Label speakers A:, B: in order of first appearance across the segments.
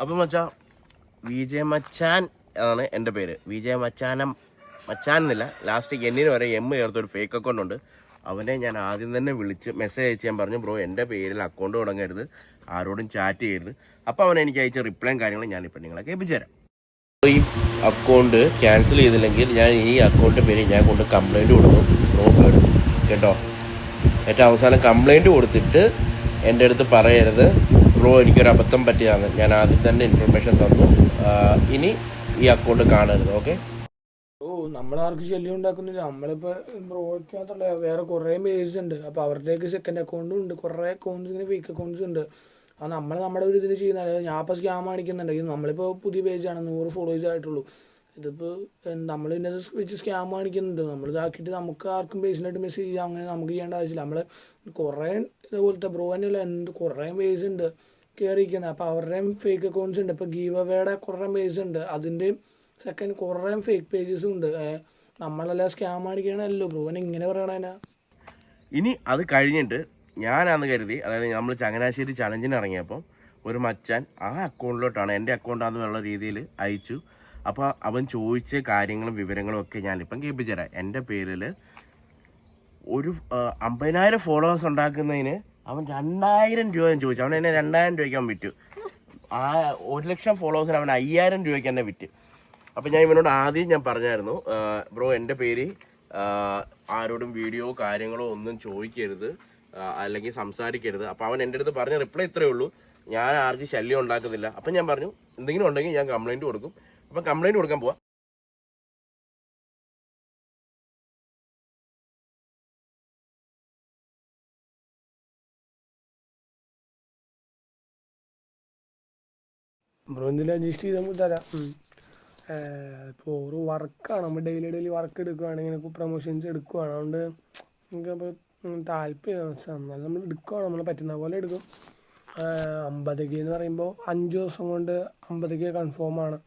A: അപ്പം മച്ചാ വിജയ മച്ചാൻ ആണ് എന്റെ പേര്. വിജയ മച്ചാനം മച്ചാൻ എന്നില്ല ലാസ്റ്റ് എന്നിന് വരെ എം ചേർത്തൊരു ഫേക്ക് അക്കൗണ്ട് ഉണ്ട്. അവനെ ഞാൻ ആദ്യം തന്നെ വിളിച്ച് മെസ്സേജ് അയച്ച് ഞാൻ പറഞ്ഞു ബ്രോ എന്റെ പേരിൽ അക്കൗണ്ട് തുടങ്ങരുത്. ആരോടും ചാറ്റ് ചെയ്യരുത്. അപ്പോൾ അവൻ എനിക്ക് അയച്ച റിപ്ലൈയും കാര്യങ്ങളും ഞാനിപ്പോൾ നിങ്ങളെ കേൾപ്പിച്ചു തരാം. ഈ അക്കൗണ്ട് ക്യാൻസൽ ചെയ്തില്ലെങ്കിൽ ഞാൻ ഈ അക്കൗണ്ട് പേര് ഞാൻ കൊണ്ട് കംപ്ലൈന്റ് കൊടുക്കും. ബ്രോ കേട്ടോ? ഏറ്റവും അവസാനം കംപ്ലൈന്റ് കൊടുത്തിട്ട് എന്റെ അടുത്ത് പറയരുത്. ബ്രോ എനിക്കൊരു അബദ്ധം പറ്റിയതാണ്. ഞാൻ ആദ്യം തന്നെ ഇൻഫർമേഷൻ തന്നു. ഇനി ഈ അക്കൗണ്ട് കാണരുത് ഓക്കെ
B: ഓ നമ്മളാർക്ക് ശല്യം ഉണ്ടാക്കുന്നില്ല. നമ്മളിപ്പോ ബ്രോയ്ക്ക് മാത്രമല്ല വേറെ കുറേ പേജ് ഉണ്ട്. അപ്പൊ അവരുടെയൊക്കെ സെക്കൻഡ് അക്കൗണ്ടും ഉണ്ട്. കുറേ അക്കൗണ്ട്സ് ഇങ്ങനെ ഫേക്ക് അക്കൗണ്ട്സ് ഉണ്ട്. അത് നമ്മൾ നമ്മുടെ ഒരു ഇതിന് ചെയ്യുന്ന ഞാൻ ഇപ്പൊ സ്കാം കാണിക്കുന്നുണ്ടെങ്കിൽ നമ്മളിപ്പോ പുതിയ പേജാണ് നൂറ് ഫോളോവേഴ്സ് ആയിട്ടുള്ളൂ. ഇതിപ്പോ നമ്മൾ ഇന്നത് വെച്ച് സ്കാം കാണിക്കുന്നുണ്ട്. നമ്മൾ ഇതാക്കിയിട്ട് നമുക്ക് ആർക്കും പേഴ്സണലായിട്ട് മെസ്സേജ് ചെയ്യാം അങ്ങനെ നമുക്ക് ചെയ്യേണ്ട ആവശ്യമില്ല. നമ്മൾ കുറേ ഇതുപോലത്തെ ബ്രോ തന്നെയല്ല എന്ത് കുറേ പേഴ്സ് ഉണ്ട് കയറിയിരിക്കുന്നത് അപ്പോൾ അവരുടെയും ഫേക്ക് അക്കൗണ്ട്സ് ഉണ്ട് ഇപ്പോൾ ഗീവ് അവയുടെ കുറേ പേഴ്സ് ഉണ്ട് അതിന്റെയും സെക്കൻഡ് കുറേ ഫേക്ക് പേജസും ഉണ്ട് നമ്മളെല്ലാം സ്കാം കാണിക്കണമല്ലോ ബ്രോ ഇങ്ങനെ പറയണേനാ
A: ഇനി അത് കഴിഞ്ഞിട്ട് ഞാനാന്ന് കരുതി അതായത് നമ്മൾ ചങ്ങനാശ്ശേരി ചലഞ്ചിന് ഇറങ്ങിയപ്പോൾ ഒരു മച്ചാൻ ആ അക്കൗണ്ടിലോട്ടാണ് എന്റെ അക്കൗണ്ടാണെന്നുള്ള രീതിയിൽ അയച്ചു. അപ്പോൾ അവൻ ചോദിച്ച കാര്യങ്ങളും വിവരങ്ങളും ഒക്കെ ഞാനിപ്പം കേൾപ്പിച്ചു തരാം. എന്റെ പേരിൽ ഒരു അമ്പതിനായിരം ഫോളോവേഴ്സ് ഉണ്ടാക്കുന്നതിന് അവൻ രണ്ടായിരം രൂപ ചോദിച്ചു. അവൻ എന്നെ രണ്ടായിരം രൂപയ്ക്ക് അവൻ വിറ്റു. ആ ഒരു ലക്ഷം ഫോളോവേഴ്സിന് അവൻ അയ്യായിരം രൂപയ്ക്ക് തന്നെ വിറ്റ്. അപ്പം ഞാൻ ഇവനോട് ആദ്യം ഞാൻ പറഞ്ഞായിരുന്നു ബ്രോ എന്റെ പേര് ആരോടും വീഡിയോ കാര്യങ്ങളോ ഒന്നും ചോദിക്കരുത് അല്ലെങ്കിൽ സംസാരിക്കരുത്. അപ്പോൾ അവൻ എന്റെ അടുത്ത് പറഞ്ഞ റിപ്ലൈ ഇത്രയേ ഉള്ളൂ. ഞാൻ ആർക്കും ശല്യം ഉണ്ടാക്കുന്നില്ല. അപ്പം ഞാൻ പറഞ്ഞു എന്തെങ്കിലും ഉണ്ടെങ്കിൽ ഞാൻ കംപ്ലൈന്റ് കൊടുക്കും. അപ്പം കംപ്ലൈന്റ് കൊടുക്കാൻ പോവാം.
B: ബ്രോ എന്തെങ്കിലും അഡ്ജസ്റ്റ് ചെയ്ത് നമുക്ക് തരാം. ഇപ്പോൾ ഒരു വർക്കാണ്. നമ്മൾ ഡെയിലി ഡെയിലി വർക്ക് എടുക്കുവാണെങ്കിൽ ഇപ്പോൾ പ്രൊമോഷൻസ് എടുക്കുവാണ്. അതുകൊണ്ട് നമുക്കപ്പോൾ താല്പര്യം എന്നാലും നമ്മൾ എടുക്കുവാണ്. നമ്മൾ പറ്റുന്ന പോലെ എടുക്കും. അമ്പത് കെ എന്ന് പറയുമ്പോൾ അഞ്ച് ദിവസം കൊണ്ട് അമ്പത് കെ കൺഫേം ആണ്.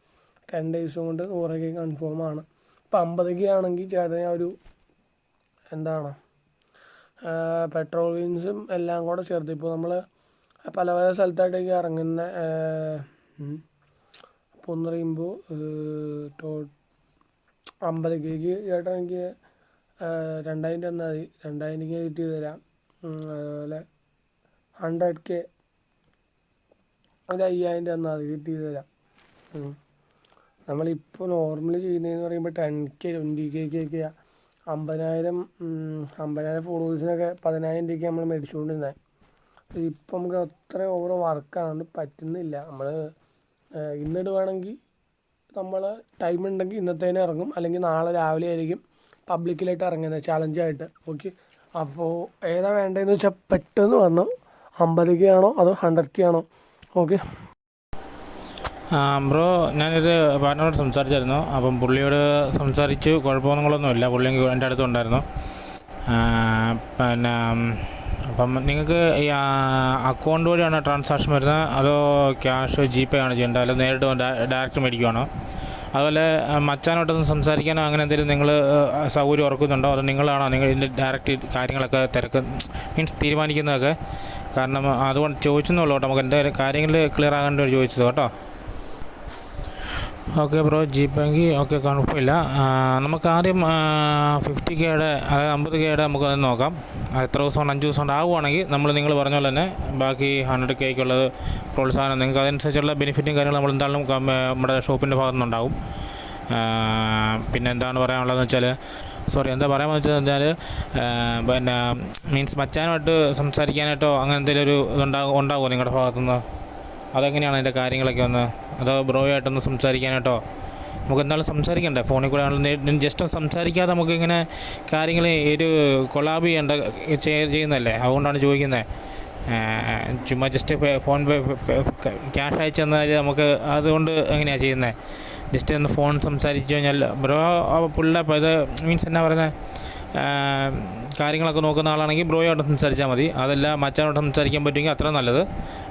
B: ടെൻ ഡേയ്സ് കൊണ്ട് നൂറ് കെ കൺഫേം ആണ്. ഇപ്പം അമ്പത് കെ ആണെങ്കിൽ ഞാൻ ഒരു എന്താണ് പെട്രോളിയൻസും എല്ലാം കൂടെ ചേർത്ത്. ഇപ്പോൾ നമ്മൾ പല പല സ്ഥലത്തായിട്ടേക്ക് ഇറങ്ങുന്ന അപ്പോൾ എന്ന് പറയുമ്പോൾ ടോ അമ്പത് ചേട്ടനെനിക്ക് രണ്ടായിരം തന്നാൽ മതി. രണ്ടായിരം രൂപ കിട്ടി തരാം. അതുപോലെ ഹൺഡ്രഡ് കെ ഒരു അയ്യായിരം തന്നാൽ മതി. കിട്ടി തരാം. നമ്മളിപ്പോൾ നോർമലി ചെയ്യുന്നതെന്ന് പറയുമ്പോൾ ടെൻ കെ ട്വന്റി കെക്കൊക്കെ അമ്പതിനായിരം ഉം, അമ്പതിനായിരം ഫോളോവേഴ്സിനൊക്കെ പതിനായിരം രൂപയ്ക്ക് നമ്മൾ മേടിച്ചുകൊണ്ടിരുന്നത് ഇപ്പം നമുക്ക് അത്ര ഓവർ വർക്കാണ് പറ്റുന്നില്ല. നമ്മൾ ഇന്നിടുവാണെങ്കിൽ നമ്മൾ ടൈം ഉണ്ടെങ്കിൽ ഇന്നത്തേനെ ഇറങ്ങും. അല്ലെങ്കിൽ നാളെ രാവിലെ ആയിരിക്കും പബ്ലിക്കിലായിട്ട് ഇറങ്ങുന്നത് ചാലഞ്ചായിട്ട് ഓക്കെ? അപ്പോൾ ഏതാ വേണ്ടതെന്ന് വെച്ചാൽ പെട്ടെന്ന് പറഞ്ഞു അമ്പത് കെ ആണോ അതോ ഹൺഡ്രഡ് കെ ആണോ? ഓക്കെ?
C: ബ്രോ ഞാനൊരു പാർട്ട്ണറോട് സംസാരിച്ചായിരുന്നു. അപ്പം പുള്ളിയോട് സംസാരിച്ചു. കുഴപ്പമൊന്നുങ്ങളൊന്നുമില്ല. പുള്ളി എന്റെ അടുത്തുണ്ടായിരുന്നു പിന്നെ അപ്പം നിങ്ങൾക്ക് ഈ അക്കൗണ്ട് വഴിയാണോ ട്രാൻസാക്ഷൻ വരുന്നത്? അതോ ക്യാഷ് ജി പേ ആണ് ചെയ്യേണ്ടത്? അല്ല നേരിട്ട് ഡയറക്റ്റ് മേടിക്കുവാണോ? അതുപോലെ മച്ചാനോട്ടൊന്ന് സംസാരിക്കാനോ അങ്ങനെ എന്തെങ്കിലും നിങ്ങൾ സൗകര്യം ഉറക്കുന്നുണ്ടോ അതോ നിങ്ങളാണോ നിങ്ങൾ ഇതിന്റെ ഡയറക്റ്റ് കാര്യങ്ങളൊക്കെ തിരക്ക് മീൻസ് തീരുമാനിക്കുന്നതൊക്കെ? കാരണം അതുകൊണ്ട് ചോദിച്ചെന്നുള്ളൂ കേട്ടോ. നമുക്ക് എന്തെങ്കിലും കാര്യങ്ങൾ ക്ലിയർ ആകാണ്ട് ചോദിച്ചത് കേട്ടോ. ഓക്കെ ബ്രോ ജി ബാങ്കി ഓക്കെ കുഴപ്പമില്ല. നമുക്ക് ആദ്യം ഫിഫ്റ്റി കെയുടെ അതായത് അമ്പത് കെയുടെ നമുക്ക് അത് നോക്കാം. എത്ര ദിവസം കൊണ്ട് അഞ്ച് ദിവസം കൊണ്ട് ആവുകയാണെങ്കിൽ നമ്മൾ നിങ്ങൾ പറഞ്ഞ പോലെ തന്നെ ബാക്കി ഹൺഡ്രഡ് കെയ്ക്കുള്ളത് പ്രോത്സാഹനം നിങ്ങൾക്ക് അതനുസരിച്ചുള്ള ബെനിഫിറ്റും കാര്യങ്ങളും നമ്മൾ എന്തായാലും നമ്മുടെ ഷോപ്പിന്റെ ഭാഗത്തു നിന്നുണ്ടാവും പിന്നെ എന്താണ് പറയാനുള്ളതെന്ന് വെച്ചാൽ സോറി എന്താ പറയാമെന്ന് വെച്ചാൽ പിന്നെ മീൻസ് മച്ചാനുമായിട്ട് സംസാരിക്കാനായിട്ടോ അങ്ങനെ എന്തെങ്കിലും ഒരു ഇതുണ്ടാകും ഉണ്ടാകുമോ നിങ്ങളുടെ ഭാഗത്തുനിന്ന്? അതെങ്ങനെയാണ് അതിന്റെ കാര്യങ്ങളൊക്കെ ഒന്ന് അതോ ബ്രോയായിട്ടൊന്ന് സംസാരിക്കാനായിട്ടോ? നമുക്ക് എന്തായാലും സംസാരിക്കണ്ടേ? ഫോണിൽ കൂടെ ആണെങ്കിലും ജസ്റ്റ് സംസാരിക്കാതെ നമുക്ക് ഇങ്ങനെ കാര്യങ്ങൾ ഒരു കൊളാബ് ചെയ്യേണ്ട ചെയ്യ- ചെയ്യുന്നതല്ലേ അതുകൊണ്ടാണ് ചോദിക്കുന്നത് ചുമ്മാ ജസ്റ്റ് ഫോൺ പേ ക്യാഷ് അയച്ചു തന്നാൽ നമുക്ക് അതുകൊണ്ട് എങ്ങനെയാണ് ചെയ്യുന്നത് ജസ്റ്റ് ഒന്ന് ഫോൺ സംസാരിച്ചു കഴിഞ്ഞാൽ ബ്രോ പുള്ള ഇത് മീൻസ് എന്നാ പറയുന്നത് കാര്യങ്ങളൊക്കെ നോക്കുന്ന ആളാണെങ്കിൽ ബ്രോയോട്ട് സംസാരിച്ചാൽ മതി. അതല്ല മച്ചാനോട്ട് സംസാരിക്കാൻ പറ്റുമെങ്കിൽ അത്ര നല്ലത്.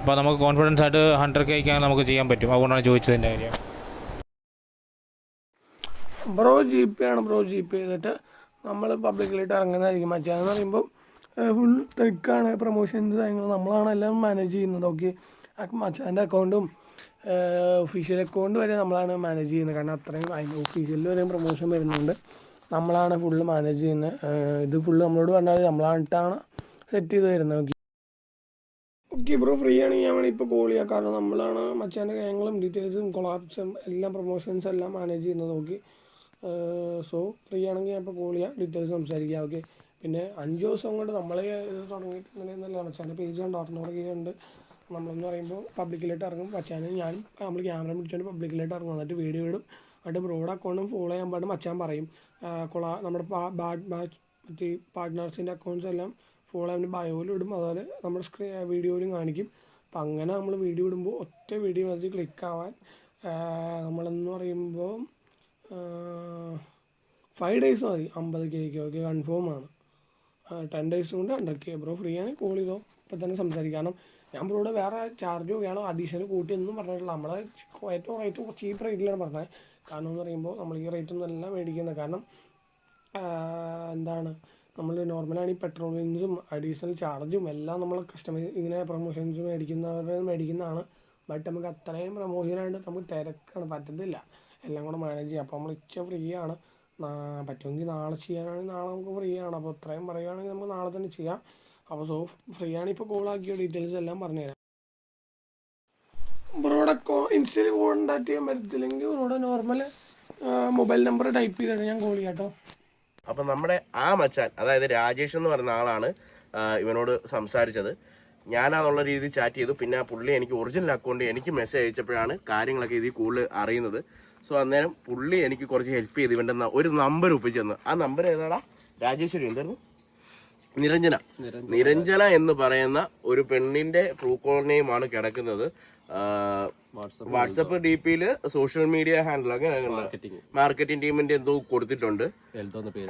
C: അപ്പോൾ നമുക്ക് കോൺഫിഡൻസ് ആയിട്ട് ഹൺഡ്രഡ് കേക്ക് നമുക്ക് ചെയ്യാൻ പറ്റും. അതുകൊണ്ടാണ് ചോദിച്ചതിന്റെ കാര്യം.
B: ബ്രോ ജി പേ ആണ് ബ്രോ ജി പേ ചെയ്തിട്ട് നമ്മൾ പബ്ലിക്കിലായിട്ട് ഇറങ്ങുന്നതായിരിക്കും മച്ചാന്ന് പറയുമ്പോൾ ഫുൾ തിരക്കാണ് പ്രൊമോഷൻസ് കാര്യങ്ങൾ നമ്മളാണ് എല്ലാം മാനേജ് ചെയ്യുന്നത്. ഓക്കെ മച്ചാന്റെ അക്കൗണ്ടും ഒഫീഷ്യൽ അക്കൗണ്ട് വരെ നമ്മളാണ് മാനേജ് ചെയ്യുന്നത്. കാരണം അത്രയും അതിന്റെ ഒഫീഷ്യലിൽ വരെയും പ്രൊമോഷൻ വരുന്നുണ്ട്. നമ്മളാണ് ഫുള്ള് മാനേജ് ചെയ്യുന്നത് ഇത് ഫുള്ള് നമ്മളോട് പറഞ്ഞാൽ നമ്മളായിട്ടാണ് സെറ്റ് ചെയ്ത് തരുന്നത് ഓക്കെ ഓക്കെ ബ്രോ ഫ്രീ ആണ് ഞാൻ വേണമെങ്കിൽ ഇപ്പോൾ കോൾ ചെയ്യാം. കാരണം നമ്മളാണ് മച്ചാന്റെ കാര്യങ്ങളും ഡീറ്റെയിൽസും കൊളാപ്സും എല്ലാം പ്രൊമോഷൻസ് എല്ലാം മാനേജ് ചെയ്യുന്നത്. നോക്കി സോ ഫ്രീ ആണെങ്കിൽ ഞാൻ ഇപ്പോൾ കോൾ ചെയ്യാം. ഡീറ്റെയിൽസ് സംസാരിക്കാം. ഓക്കെ പിന്നെ അഞ്ച് ദിവസം കൊണ്ട് നമ്മളെ ഇത് തുടങ്ങിയിട്ട് ഇങ്ങനെയൊന്നുമല്ല മച്ചാന്റെ പേജ് കണ്ട്? ഉണ്ട്. നമ്മളെന്ന് പറയുമ്പോൾ പബ്ലിക്കിലായിട്ട് ഇറങ്ങും. മച്ചാനും ഞാനും നമ്മൾ ക്യാമറ പിടിച്ചുകൊണ്ട് പബ്ലിക്കിലായിട്ട് ഇറങ്ങും. എന്നിട്ട് വീഡിയോ ഇടും. എന്നിട്ട് ബ്രോഡ് അക്കൗണ്ടും ഫോളോ ചെയ്യാൻ പാടും അച്ഛൻ പറയും. കൊള നമ്മുടെ ബാഡ് പാർട്ട്നേഴ്സിന്റെ അക്കൗണ്ട്സ് എല്ലാം ഫോളോ ചെയ്യാൻ ബയോയിലും ഇടും. അതുപോലെ നമ്മുടെ സ്ക്രീ വീഡിയോയിലും കാണിക്കും. അപ്പം അങ്ങനെ നമ്മൾ വീഡിയോ ഇടുമ്പോൾ ഒറ്റ വീഡിയോ മതി ക്ലിക്ക് ആവാൻ. ആ, നമ്മളെന്ന് പറയുമ്പോൾ ഫൈവ് ഡേയ്സ് മതി. അമ്പത് കേക്ക് ഓക്കെ കൺഫേം ആണ്. ടെൻ ഡേയ്സ് കൊണ്ട് ഹൺഡ്രഡ് കെ ബ്രോ ഫ്രീ ആണ് കോൾ ചെയ്തോ. ഇപ്പം തന്നെ സംസാരിക്കാം. കാരണം ഞാൻ ബ്രോയുടെ വേറെ ചാർജ് വേണോ അഡീഷണൽ കൂട്ടി എന്നും പറഞ്ഞിട്ടില്ല. നമ്മളെ ഏറ്റവും റേറ്റ് ചീപ്പ് റേറ്റിലാണ് പറഞ്ഞത് കാരണം എന്ന് പറയുമ്പോൾ നമ്മൾ ഈ റേറ്റ് ഒന്നും അല്ല മേടിക്കുന്നത്. കാരണം എന്താണ് നമ്മൾ നോർമലാണ് ഈ പെട്രോൾ അഡീഷണൽ ചാർജും എല്ലാം നമ്മൾ കസ്റ്റമൈസ് ഇങ്ങനെ പ്രൊമോഷൻസ് മേടിക്കുന്നവരെ മേടിക്കുന്നതാണ്. ബട്ട് നമുക്ക് അത്രയും പ്രൊമോഷനായിട്ട് നമുക്ക് തിരക്കാണ് പറ്റത്തില്ല. എല്ലാം കൂടെ മാനേജ് ചെയ്യാം. അപ്പോൾ നമ്മൾ ഇച്ച ഫ്രീ ആണ്. പറ്റുമെങ്കിൽ നാളെ ചെയ്യാനാണെങ്കിൽ നാളെ നമുക്ക് ഫ്രീ ആണ്. അപ്പോൾ ഇത്രയും പറയുകയാണെങ്കിൽ നമുക്ക് നാളെ തന്നെ ചെയ്യാം. അപ്പോൾ സോ ഫ്രീ ആണ് ഇപ്പോൾ കോൾ ആക്കിയ ഡീറ്റെയിൽസ് എല്ലാം പറഞ്ഞുതരാം. ബ്രോയുടെ ഇൻസ്റ്റയിൽ കോണ്ടാക്ട് ചെയ്യാൻ പറ്റത്തില്ലെങ്കിൽ ബ്രോയുടെ നോർമൽ മൊബൈൽ നമ്പർ ടൈപ്പ് ചെയ്തിട്ട് ഞാൻ കോൾ ചെയ്യാം കേട്ടോ
D: അപ്പം നമ്മുടെ ആ മച്ചാൻ അതായത് രാജേഷ് എന്ന് പറയുന്ന ആളാണ് ഇവനോട് സംസാരിച്ചത്. ഞാനാന്നുള്ള രീതി ചാറ്റ് ചെയ്തു. പിന്നെ ആ പുള്ളി എനിക്ക് ഒറിജിനൽ അക്കൗണ്ട് എനിക്ക് മെസ്സേജ് അയച്ചപ്പോഴാണ് കാര്യങ്ങളൊക്കെ ഇതിൽ കൂടുതൽ അറിയുന്നത്. സോ അന്നേരം പുള്ളി എനിക്ക് കുറച്ച് ഹെൽപ്പ് ചെയ്ത് ഇവന്റെ ഒരു നമ്പർ ഒപ്പിച്ചു തന്നു. ആ നമ്പർ ഏതാടാ? രാജേശ്വരി എന്തായിരുന്നു? നിരഞ്ജന. നിരഞ്ജന. എന്ന് പറയുന്ന ഒരു പെണ്ണിന്റെ ട്രൂ കോൾ നെയിമാണ് കിടക്കുന്നത്. വാട്സപ്പ് ഡി പിയിൽ സോഷ്യൽ മീഡിയ ഹാൻഡിൽ അങ്ങനെ മാർക്കറ്റിംഗ്. ടീമിന്റെ എന്തോ കൊടുത്തിട്ടുണ്ട്.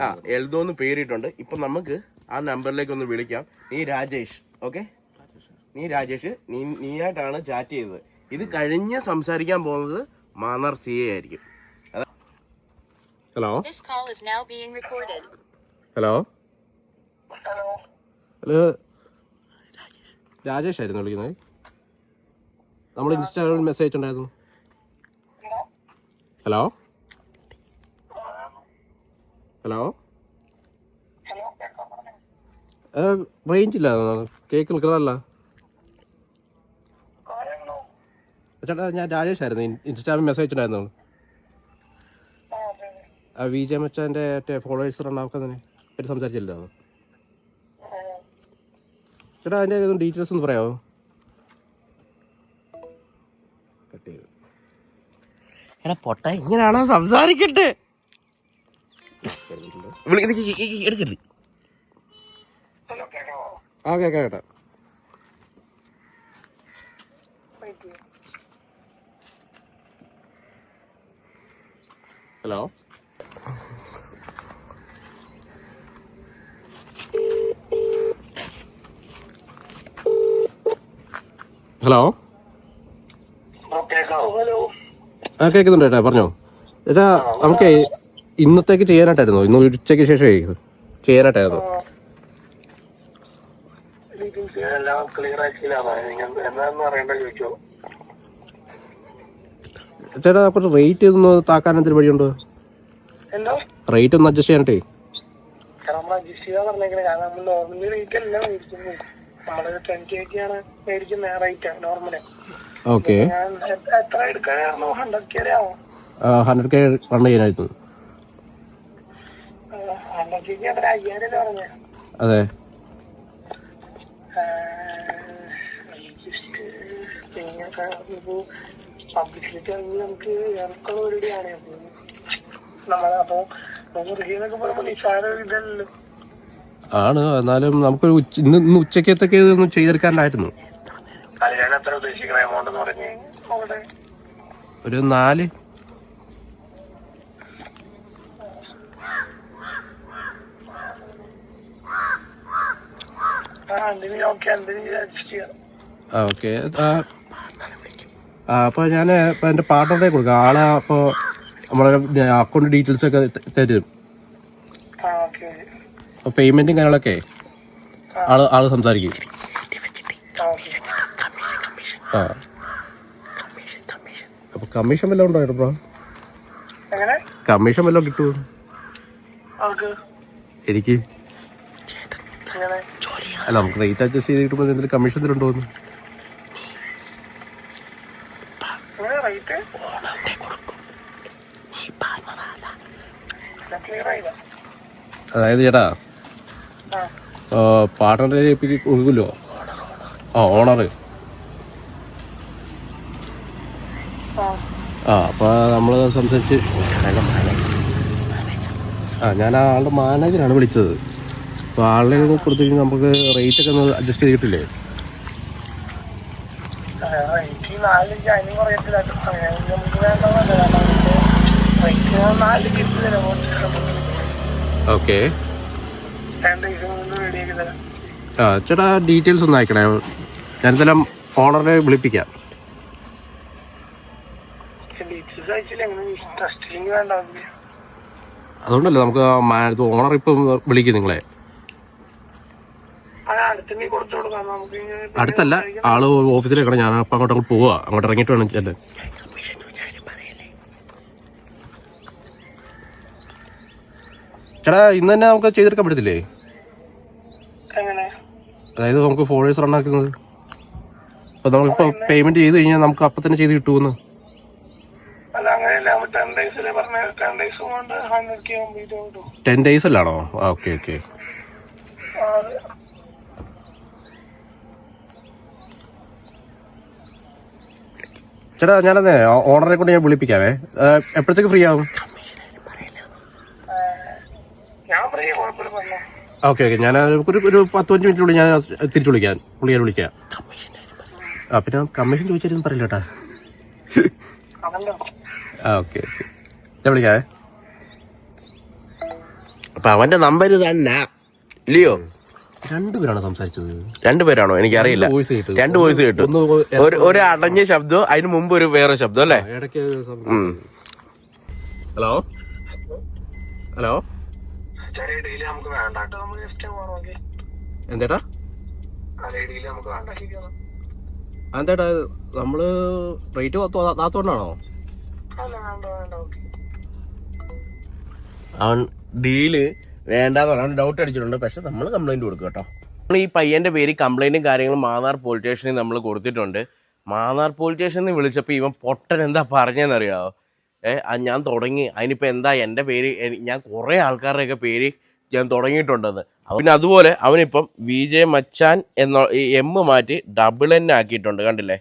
D: ആ എൽദോ എന്ന് പേരിട്ടുണ്ട്. ഇപ്പൊ നമുക്ക് ആ നമ്പറിലേക്ക് ഒന്ന് വിളിക്കാം. നീ രാജേഷ് ഓക്കെ? നീ രാജേഷ് നീ നീയായിട്ടാണ് ചാറ്റ് ചെയ്തത്. ഇത് കഴിഞ്ഞ് സംസാരിക്കാൻ പോകുന്നത് മാന്നാർ സി എ ആയിരിക്കും. ഹലോ. ഹലോ ഹലോ രാജേഷ് ആയിരുന്നു വിളിക്കുന്നത്. നമ്മൾ ഇൻസ്റ്റാഗ്രാമിൽ മെസ്സേജ് അയച്ചിട്ടുണ്ടായിരുന്നു ഹലോ ഹലോ റേഞ്ച് ഇല്ല. കേക്ക് നിൽക്കുന്നതല്ല. ചേട്ടാ ഞാൻ രാജേഷ് ആയിരുന്നു. ഇൻസ്റ്റാഗ്രാമിൽ മെസ്സേജ് അയച്ചിട്ടുണ്ടായിരുന്നു ആ വി ജെ മച്ചാന്റെ മറ്റേ ഫോളോവേഴ്സ് റണ്ണാക്കുന്നതിനെ പറ്റി സംസാരിച്ചില്ലായിരുന്നു. ചേട്ടാ അതിന്റെ ഡീറ്റെയിൽസ് ഒന്ന് പറയാമോ എടാ പൊട്ട ഇങ്ങനെയാണോ സംസാരിക്കട്ടെ? എടുക്കല്ലേ ആ കേക്കാം ഹലോ? ഹലോ? ഹലോ ആ കേൾക്കുന്നുണ്ട് ചേട്ടാ പറഞ്ഞോ. ചേട്ടാ നമുക്ക് ഇന്നത്തേക്ക് ചെയ്യാനായിട്ടായിരുന്നു. ഇന്ന് ഉച്ചയ്ക്ക് ശേഷം ചെയ്യാനായിട്ടായിരുന്നു. ചേട്ടാ അപ്പോൾ റേറ്റ് ഒന്ന് താക്കാൻ എന്തൊരു വഴിയുണ്ടോ റേറ്റ് ഒന്ന് അഡ്ജസ്റ്റ് ചെയ്യാനായിട്ടേ. ഓക്കെ.
B: എത്ര- എടുക്കാനായിരുന്നു ഹൺഡ്രഡ് കെ ആവും
D: ഹൺഡ്രഡ് കെ റൺ ചെയ്യാനായിരുന്നു. അതെ.
B: പബ്ലിസിറ്റി നമുക്ക്
D: ആണ്. എന്നാലും നമുക്കൊരു ഉച്ച ഇന്ന് ഇന്ന് ഉച്ചക്കത്തൊക്കെ ചെയ്തെടുക്കാണ്ടായിരുന്നു ചെയ്തെടുക്കാനായിരുന്നു
B: അത് ഞാൻ എത്ര ഉദ്ദേശിക്കുന്ന എമൗണ്ട് എന്ന് പറഞ്ഞ് നോക്കട്ടെ
D: ഒരു നാല്.
B: ഓക്കെ
D: അപ്പോൾ ഞാൻ ഇപ്പോൾ എന്റെ പാർട്ട്ണറെ കൊടുക്കാം. ആളെ അപ്പോൾ നമ്മളെ അക്കൗണ്ട് ഡീറ്റെയിൽസ് ഒക്കെ തരും. അപ്പോൾ പേയ്മെന്റും കാര്യങ്ങളൊക്കെ ആൾ ആൾ സംസാരിക്കും.
B: ആ.
D: അപ്പോൾ കമ്മീഷൻ വല്ലതും ഉണ്ടായിരുന്നു ബ്രോ? കമ്മീഷൻ വല്ലതും കിട്ടുമോ എനിക്ക്. അല്ല നമുക്ക് റേറ്റ് അഡ്ജസ്റ്റ് ചെയ്ത് കിട്ടുമ്പോൾ എന്തെങ്കിലും കമ്മീഷൻ
B: ആയില്ല?
D: അതായത് ചേട്ടാ പാർട്ട്ണറെ ഏൽപ്പിക്ക് കൊടുക്കുമല്ലോ ആ ഓണർ
B: ആ
D: ആ അപ്പോൾ നമ്മൾ സംസാരിച്ച് ആ ഞാൻ ആളുടെ മാനേജറാണ് വിളിച്ചത്. അപ്പോൾ ആളുടെ കൊടുത്തിട്ട് നമുക്ക് റേറ്റ് ഒക്കെ ഒന്ന് അഡ്ജസ്റ്റ് ചെയ്തിട്ടില്ലേ? ഓക്കെ ആ ചേട്ടാ ഡീറ്റെയിൽസ് ഒന്ന് അയക്കണേ. ഞാൻ എന്തായാലും ഓണറിനെ വിളിപ്പിക്കാം
B: ഡീറ്റെയിൽസ് അയച്ചില്ല എങ്ങനെ ടെസ്റ്റിങ് വേണ്ട
D: അതുകൊണ്ടല്ലേ നമുക്ക് ഓണർ ഇപ്പം വിളിക്കും നിങ്ങളെ. അടുത്തല്ല ആൾ ഓഫീസിലേക്കാണ് ഞാൻ അപ്പം അങ്ങോട്ട് അങ്ങോട്ട് പോവാ. അങ്ങോട്ട് ഇറങ്ങിട്ട് വേണം ചെല്ലാൻ. ചേട്ടാ ഇന്ന് തന്നെ നമുക്ക് ചെയ്തെടുക്കാൻ പറ്റത്തില്ലേ? അതായത് നമുക്ക് ഫോർ റണ്ണാക്കുന്നത് അപ്പൊ നമ്മളിപ്പോ പേയ്മെന്റ് ചെയ്ത് കഴിഞ്ഞാൽ നമുക്ക് അപ്പൊ തന്നെ ചെയ്ത് കിട്ടുമെന്ന്
B: ടെൻ ഡേയ്സ്
D: അല്ലാണോ? ഓക്കെ ഓക്കെ ചേട്ടാ ഞാനതേ ഓണറെ കൊണ്ട് ഞാൻ വിളിപ്പിക്കാവേ. എപ്പോഴത്തേക്ക് ഫ്രീ ആവും? ഓക്കെ ഓക്കെ ഞാൻ ഒരു ഒരു പത്ത് അഞ്ച് മിനിറ്റിനുള്ളിൽ ഞാൻ തിരിച്ചു വിളിക്കാം. പുള്ളിയെ വിളിക്കാം. ആ പിന്നെ കമ്മീഷൻ ചോദിച്ചാലും പറയില്ല കേട്ടാ. ആ ഓക്കെ ഓക്കെ. ഞാൻ വിളിക്കാവേ.
A: അപ്പൊ അവന്റെ നമ്പർ തന്നെ. ഇല്ലയോ
D: രണ്ടുപേരാണ് സംസാരിച്ചത്?
A: രണ്ടുപേരാണോ എനിക്കറിയില്ല.
D: വോയിസ് കേട്ടു.
A: രണ്ട് വോയിസ് കേട്ടു.
D: ഒന്ന്
A: ഒരു ഒരു അടഞ്ഞ ശബ്ദം അതിന് മുമ്പ് ഒരു വേറെ ശബ്ദം അല്ലേ?
D: ഇടയ്ക്ക്
A: ഉം.
D: ഹലോ? ഹലോ?
B: ചെറിയ ഡെയിലി നമുക്ക് വേണ്ട. കേട്ടോ നമുക്ക് ജസ്റ്റ് പോകണമെങ്കിൽ
D: എന്തേട്ടാ?
B: നമുക്ക് വേണ്ട.
D: എന്തേട്ടാ നമ്മൾ റേറ്റ് താത്തോണ്ടാണോ
A: അവൻ ഡീൽ വേണ്ടെന്ന് പറഞ്ഞാൽ ഡൗട്ട് അടിച്ചിട്ടുണ്ട്. പക്ഷെ നമ്മൾ കംപ്ലൈന്റ് കൊടുക്കും കേട്ടോ. നമ്മൾ ഈ പയ്യന്റെ പേര് കംപ്ലൈന്റും കാര്യങ്ങളും മാന്നാർ പോലീസ് സ്റ്റേഷനിൽ നമ്മൾ കൊടുത്തിട്ടുണ്ട്. മാന്നാർ പോലീസ് സ്റ്റേഷനിൽ വിളിച്ചപ്പോൾ ഇവൻ പൊട്ടൻ എന്താ പറഞ്ഞതെന്നറിയാമോ ഏ അത് ഞാൻ തുടങ്ങി. അതിനിപ്പോൾ എന്താ എന്റെ പേര്? ഞാൻ കുറേ ആൾക്കാരുടെയൊക്കെ പേര് ഞാൻ തുടങ്ങിയിട്ടുണ്ടെന്ന്. പിന്നെ അതുപോലെ അവനിപ്പം വി ജെ മച്ചാൻ എന്ന എം മാറ്റി ഡബിൾ എൻ ആക്കിയിട്ടുണ്ട്. കണ്ടില്ലേ?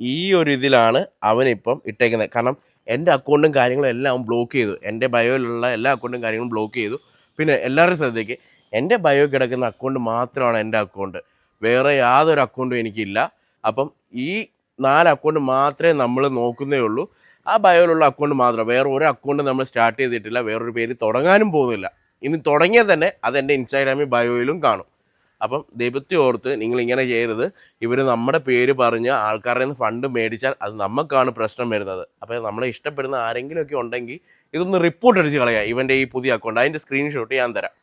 A: ഈ ഒരു ഇതിലാണ് അവനിപ്പം ഇട്ടേക്കുന്നത്. കാരണം എന്റെ അക്കൗണ്ടും കാര്യങ്ങളും എല്ലാം അവൻ ബ്ലോക്ക് ചെയ്തു. എന്റെ ബയോയിലുള്ള എല്ലാ അക്കൗണ്ടും കാര്യങ്ങളും ബ്ലോക്ക് ചെയ്തു. പിന്നെ എല്ലാവരുടെയും ശ്രദ്ധയ്ക്ക് എന്റെ ബയോ കിടക്കുന്ന അക്കൗണ്ട് മാത്രമാണ് എന്റെ അക്കൗണ്ട്. വേറെ യാതൊരു അക്കൗണ്ടും എനിക്കില്ല. അപ്പം ഈ നാല് അക്കൗണ്ട് മാത്രമേ നമ്മൾ നോക്കുന്നേ ഉള്ളൂ. ആ ബയോയിലുള്ള അക്കൗണ്ട് മാത്രം. വേറെ ഒരു അക്കൗണ്ട് നമ്മൾ സ്റ്റാർട്ട് ചെയ്തിട്ടില്ല. വേറൊരു പേര് തുടങ്ങാനും പോകുന്നില്ല. ഇനി തുടങ്ങിയാൽ തന്നെ അത് എന്റെ ഇൻസ്റ്റാഗ്രാമിൽ ബയോയിലും കാണും. അപ്പം ദൈവത്തെ ഓർത്ത് നിങ്ങൾ ഇങ്ങനെ ചെയ്യരുത്. ഇവർ നമ്മുടെ പേര് പറഞ്ഞ് ആൾക്കാരുടെ നിന്ന് ഫണ്ട് മേടിച്ചാൽ അത് നമുക്കാണ് പ്രശ്നം വരുന്നത്. അപ്പോൾ നമ്മളെ ഇഷ്ടപ്പെടുന്ന ആരെങ്കിലുമൊക്കെ ഉണ്ടെങ്കിൽ ഇതൊന്ന് റിപ്പോർട്ട് അടിച്ച് കളയാം. ഇവന്റെ ഈ പുതിയ അക്കൗണ്ട് അതിന്റെ സ്ക്രീൻഷോട്ട് ഞാൻ തരാം.